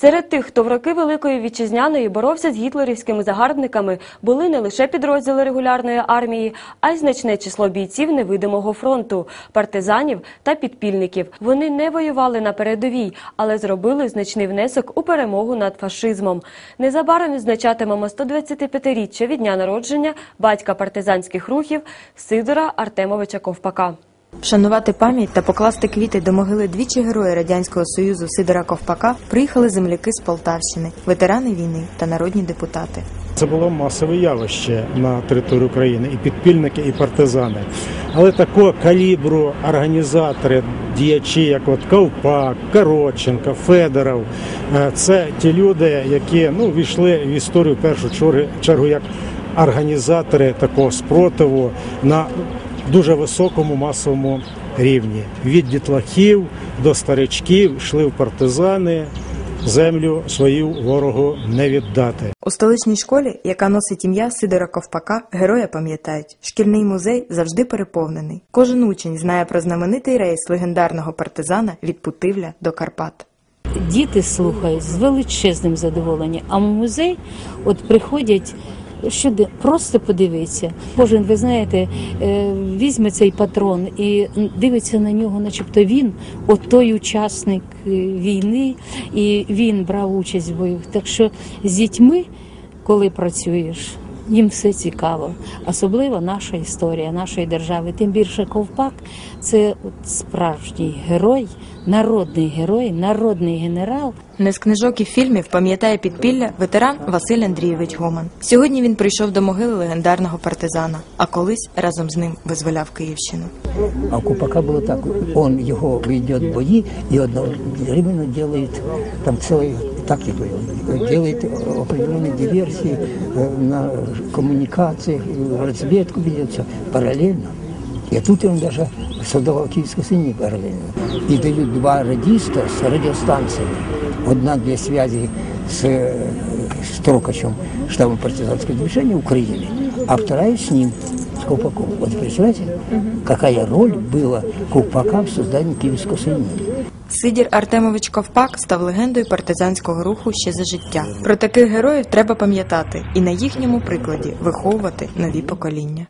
Серед тих, хто в роки Великої Вітчизняної боровся з гітлерівськими загарбниками, були не лише підрозділи регулярної армії, а й значне число бійців невидимого фронту, партизанів та підпільників. Вони не воювали на передовій, але зробили значний внесок у перемогу над фашизмом. Незабаром відзначатимемо 125-річчя від дня народження батька партизанських рухів Сидора Артемовича Ковпака. Вшанувати пам'ять та покласти квіти до могили двічі героя Радянського Союзу Сидора Ковпака приїхали земляки з Полтавщини, ветерани війни та народні депутати. Це було масове явище на території України і підпільники, і партизани. Але такого калібру організатори, діячі, як от Ковпак, Коротченко, Федоров, е, це ті люди, які ну війшли в історію в першу чергу як організатори такого спротиву на дуже високому масовому рівні. Від дітлахів до старичків йшли в партизани. Землю свою ворогу не віддати. У столичній школі, яка носить ім'я Сидора Ковпака, героя пам'ятають. Шкільний музей завжди переповнений. Кожен учень знає про знаменитий рейс легендарного партизана від Путивля до Карпат. Діти слухають з величезним задоволенням. А в музей от приходять щоди просто подивиться. Кожен, ви знаєте, е, візьме цей патрон і дивиться на нього, начебто він от той учасник е, війни, і він брав участь в бою. Так що з дітьми, коли працюєш. Їм все цікаво, особливо наша історія нашої держави. Тим більше ковпак це справжній герой, народний герой, народний генерал. Не з книжок і фільмів пам'ятає підпілля ветеран Василь Андрійович Гоман. Сьогодні він прийшов до могили легендарного партизана, а колись разом з ним визволяв Київщину. А у Купака было так, он его ведет бои и одновременно делает там тактику, делает определенные диверсии э, на коммуникациях, э, разведку ведет все параллельно. И тут он даже создавал Киевскую сыне параллельно. И дают два радиста с радиостанциями. Одна для связи с, э, с Трокачем, штабом партизанского движения Украины, а вторая с ним, с Колпаком. Вот представляете, какая роль была Колпака в создании Киевского союза. Сидір Артемович Ковпак став легендою партизанського руху ще за життя. Про таких героїв треба пам'ятати і на їхньому прикладі виховувати нові покоління.